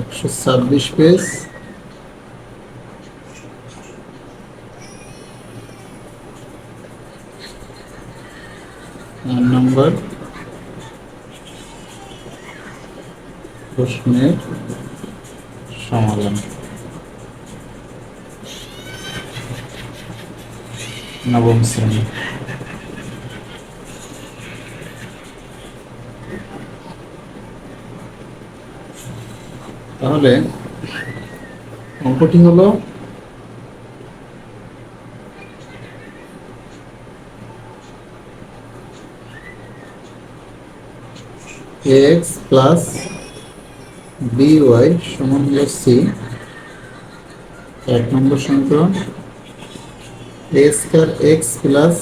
একশো ছাব্বিশ পেজ নম্বর প্রশ্নের সমাধান। নবম শ্রেণি। তাহলে অঙ্কটি হলো এক্স প্লাস বি ওয়াই সমান হলো সি এক নম্বর সমীকরণ A square X plus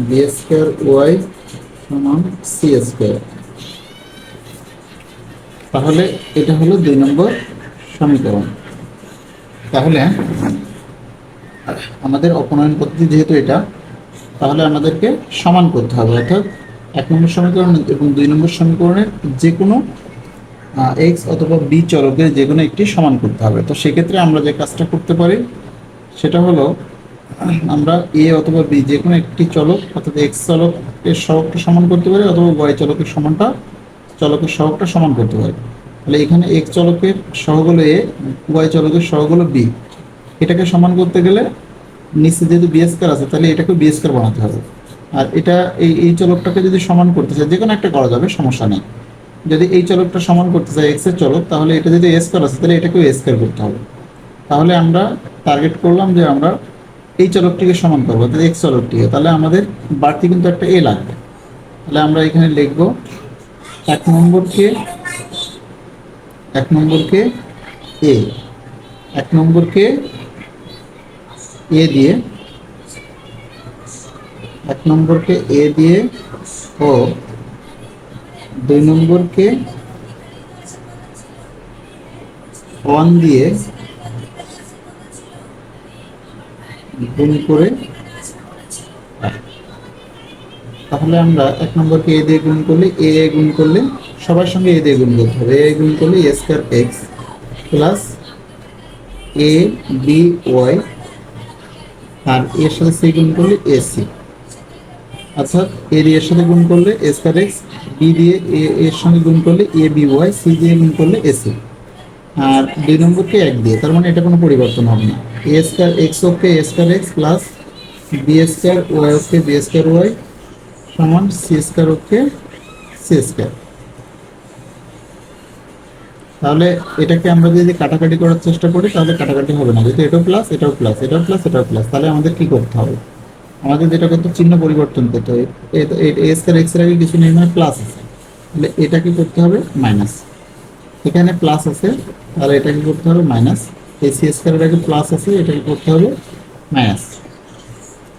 B square Y সমান সি স্কোয়ার তাহলে এটা হলো দুই নম্বর সমীকরণ। তাহলে আমাদের অপনয়ন পদ্ধতি যেহেতু এটা তাহলে আমাদেরকে সমান করতে হবে। অর্থাৎ এক নম্বর সমীকরণ এবং দুই নম্বর সমীকরণের যে কোনো এক্স অথবা বি চলকের যে কোনো একটি সমান করতে হবে। তো সেক্ষেত্রে আমরা যে কাজটা করতে পারি সেটা হলো আমরা এ অথবা বি যে কোনো একটি চলক অর্থাৎ এক্স চলকের সহগটা সমান করতে পারি অথবা ওয়াই চলকের সমানটা চলকের সহগটা সমান করতে পারি তাহলে এখানে এক্স চলকের সহগ হলো এ, ওয়াই চলকের সহগ হলো বি। এটাকে সমান করতে গেলে নিচে যেহেতু বিএসকার আছে, তাহলে এটাকে বিএসকার বানাতে হবে। আর এটা এই এই চলকটাকে যদি সমান করতে চাই যে কোনো একটা করা যাবে, সমস্যা নেই। যদি এই চলকটা সমান করতে চাই এক্সের চলক, তাহলে এটা যদি এস আছে, তাহলে এটাকেও এস করতে হবে। তাহলে আমরা টার্গেট করলাম যে আমরা এই চলকটিকে সমান করব এক্স চলকটিকে। তাহলে আমাদের বাড়তি কিন্তু একটা এ লাগবে। তাহলে আমরা এখানে লিখব এক নম্বরকে এক নম্বরকে এ। এক নম্বরকে এ দিয়ে। এক নম্বরকে এ দিয়ে। ও। দুই নম্বরকে ওয়ান দিয়ে। গুণ করে। তাহলে আমরা এক নম্বরকে এ দিয়ে গুণ করলে, এ এ গুণ করলে সবার সঙ্গে এ দিয়ে গুণ করতে হবে। এ গুণ করলে A square X plus A B Y আর এর সাথে সি গুণ করলে এ সি অর্থাৎ এ দিয়ে এর সাথে গুণ করলে এ স্কোয়ার এক্স বি দিয়ে এ এর সঙ্গে গুণ করলে এ বি ওয়াই সি দিয়ে গুণ করলে এ সি আর দুই নম্বরকে এক দিয়ে, তার মানে এটা কোনো পরিবর্তন হবে না। A square X okay A square X plus B square Y okay B square Y সমান C square okay C square তাহলে এটাকে আমরা যদি কাটাকাটি করার চেষ্টা করি, তাহলে কাটাকাটি হবে না। যেহেতু এটাও প্লাস এটাও প্লাস এটাও প্লাস এটাও প্লাস তাহলে আমাদের কি করতে হবে? আমাদের যেটা করতে চিহ্ন পরিবর্তন করতে হবে। এ স্কোয়ার এক্সের আগে কিছু নেই মানে প্লাস আছে। তাহলে এটা কি করতে হবে? মাইনাস এখানে প্লাস আছে, তাহলে এটা কি করতে হবে? মাইনাস এই সি স্কোয়ারের আগে প্লাস আছে, এটা কি করতে হবে? মাইনাস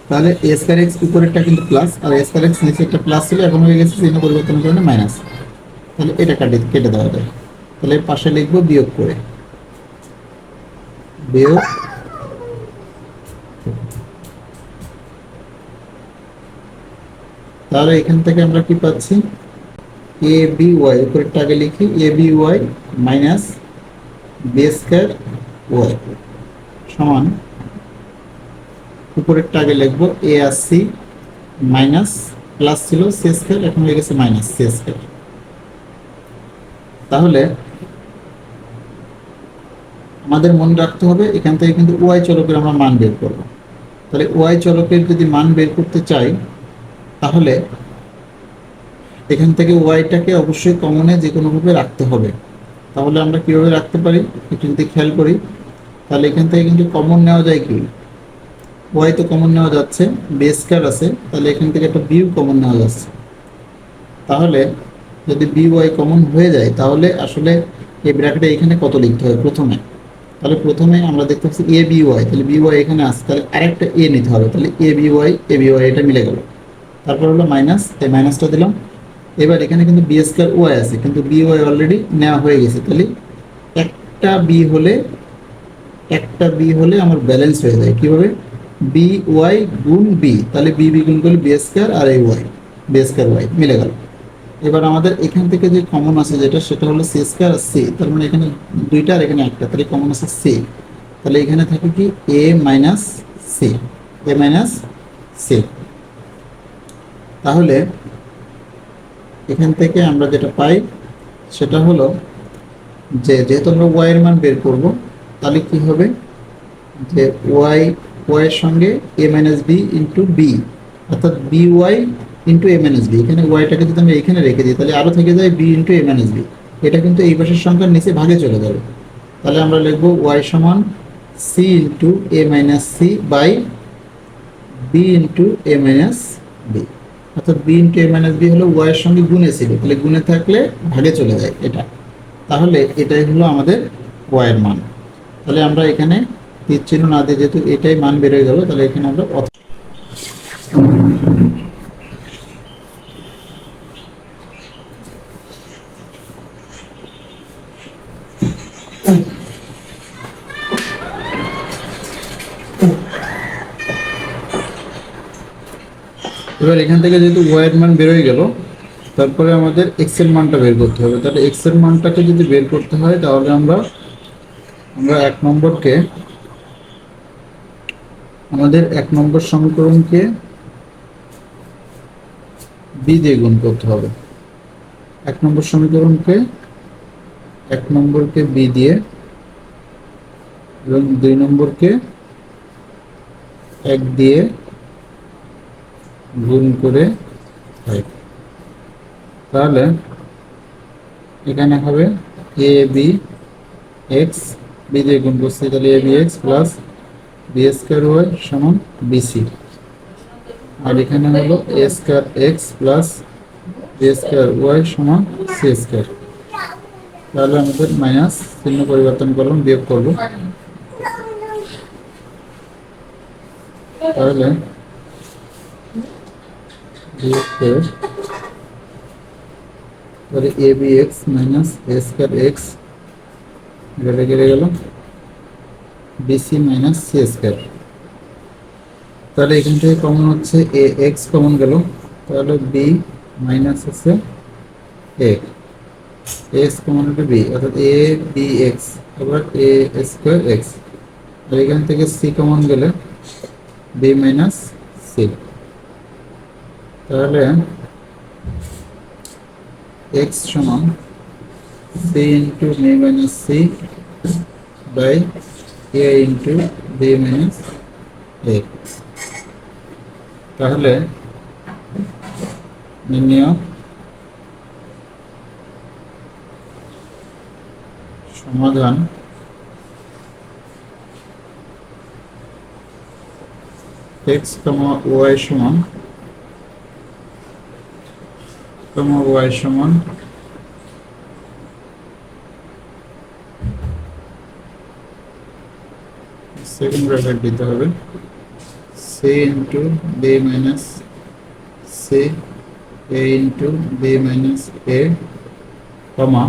তাহলে এ স্কোয়ার এক্স উপরেরটা কিন্তু প্লাস আর এ স্কোয়ার এক্স একটা প্লাস ছিল, এখন হয়ে গেছে চিহ্ন পরিবর্তনের কারণে মাইনাস তাহলে এটা কাটে, কেটে দেওয়া যায়। তাহলে পাশে লিখব বিয়োগ করে। বিয়োগ তাহলে এখান থেকে আমরা কি পাচ্ছি? এ বি ওয়াই উপরেরটা আগে লিখি। A B Y minus B square Y সমান উপরেরটা আগে লিখব এ আর সি মাইনাস প্লাস ছিল সি স্কোয়ার এখন হয়ে গেছে মাইনাস সি স্কোয়ার তাহলে আমাদের মনে রাখতে হবে, এখান থেকে কিন্তু ওয়াই চলকের আমরা মান বের করব। তাহলে ওয়াই চলকের যদি মান বের করতে চাই, তাহলে এখান থেকে ওয়াইটাকে অবশ্যই কমনে যে কোনোভাবে রাখতে হবে। তাহলে আমরা কীভাবে রাখতে পারি? একটু যদি খেয়াল করি, তাহলে এখান থেকে কিন্তু কমন নেওয়া যায় কি? ওয়াই তো কমন নেওয়া যাচ্ছে বেস কার আছে, তাহলে এখান থেকে একটা বিউ কমন নেওয়া যাচ্ছে। তাহলে যদি বি ওয়াই কমন হয়ে যায়, তাহলে আসলে এই ব্র্যাকেটে এখানে কত লিখতে হবে প্রথমে। তাহলে প্রথমে আমরা দেখতে পাচ্ছি এ বি ওয়াই তাহলে বি ওয়াই এখানে আসছে তাহলে আরেকটা এ নিতে হবে। তাহলে A B Y A B Y এটা মিলে গেল। তারপর হলো মাইনাস এই মাইনাসটা দিলাম। এবার এখানে কিন্তু বি স্কোয়ার ওয়াই আছে, কিন্তু বি ওয়াই অলরেডি নেওয়া হয়ে গেছে। তাহলে একটা বি হলে, একটা বি হলে আমার ব্যালেন্স হয়ে যায়। কীভাবে? বি ওয়াই গুণ বি, তাহলে বি বি গুণ করলে বি স্কোয়ার আর এই ওয়াই, বি স্কোয়ার ওয়াই মিলে গেল। এবার আমাদের এখান থেকে যে কমন আছে যেটা, সেটা হলো সি স্কোয়ার আর সি তার মানে এখানে দুইটা আর এখানে একটা, তাহলে কমন আছে সি তাহলে এখানে থাকে কি? A minus C A minus C তাহলে এখান থেকে আমরা যেটা পাই, সেটা হলো যে যেহেতু আমরা ওয়াই এর মান বের করব, তাহলে কি হবে? যে ওয়াই ওয়াই এর সঙ্গে A minus B into B অর্থাৎ B Y into A minus B এখানে ওয়াইটাকে যদি আমরা এখানে রেখে দিই, তাহলে আরও থেকে যায় B into A minus B এটা কিন্তু এই পাশের সংখ্যার নিচে ভাগে চলে যাবে। তাহলে আমরা লিখব ওয়াই সমান C into A minus C by B into A minus B অর্থাৎ B into A minus B হলো ওয়াই এর সঙ্গে গুণে ছিল। তাহলে গুণে থাকলে ভাগে চলে যায় এটা। তাহলে এটাই হলো আমাদের ওয়াই এর মান। তাহলে আমরা এখানে চিহ্ন না দিয়ে যেহেতু এটাই মান বেরোয় গেল, তাহলে এখানে আমরা এবার এখান থেকে যেহেতু ওয়াই এর মান বেরোয় গেল, তারপরে আমাদের এক্সের মানটা বের করতে হবে। তাহলে এক্সের মানটাকে যদি বের করতে হয়, তাহলে আমরা আমরা এক নম্বরকে আমাদের এক নম্বর সমীকরণকে বি দিয়ে গুণ করতে হবে। এক নম্বর সমীকরণকে এক নম্বরকে বি দিয়ে এবং দুই নম্বরকে এক দিয়ে গুণ করে হয় তাহলে এখানে হবে এ বি এক্স বি দিয়ে গুণ করছি, তাহলে A B X plus B square Y সমান বিসি আর এখানে হলো A square X plus B square Y সমান সি স্কোয়ার তাহলে আমাদের মাইনাস চিহ্ন পরিবর্তন করলাম, বিয়োগ করব। তাহলে A B X minus A square X এটা কেটে গেল। BC minus C square. তাহলে এখান থেকে কমন হচ্ছে এ, এক্স কমন গেল। তাহলে বি মাইনাস হচ্ছে এক্স কমন হবে বি, অর্থাৎ এ, বি, এক্স, আবার এ স্কোয়ার এক্স। আর এখান থেকে সি কমন গেলে বি মাইনাস সি। তাহলে এক্স সমান C into B minus C by A into B minus A তাহলে নির্ণয় সমাধান এক্স কমা ওয়াই সমান কমা ওয়াই সমান সেকেন্ড ব্র্যাকেট দিতে হবে C into B minus C A into B minus A comma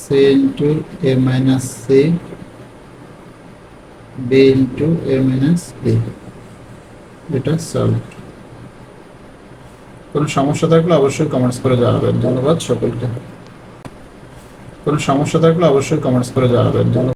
C into A minus C B into A minus B এটা solve কোনো সমস্যা থাকলে অবশ্যই কমেন্টস করে জানাবেন। ধন্যবাদ সকলকে। কোনো সমস্যা থাকলে অবশ্যই কমেন্টস করে জানাবেন।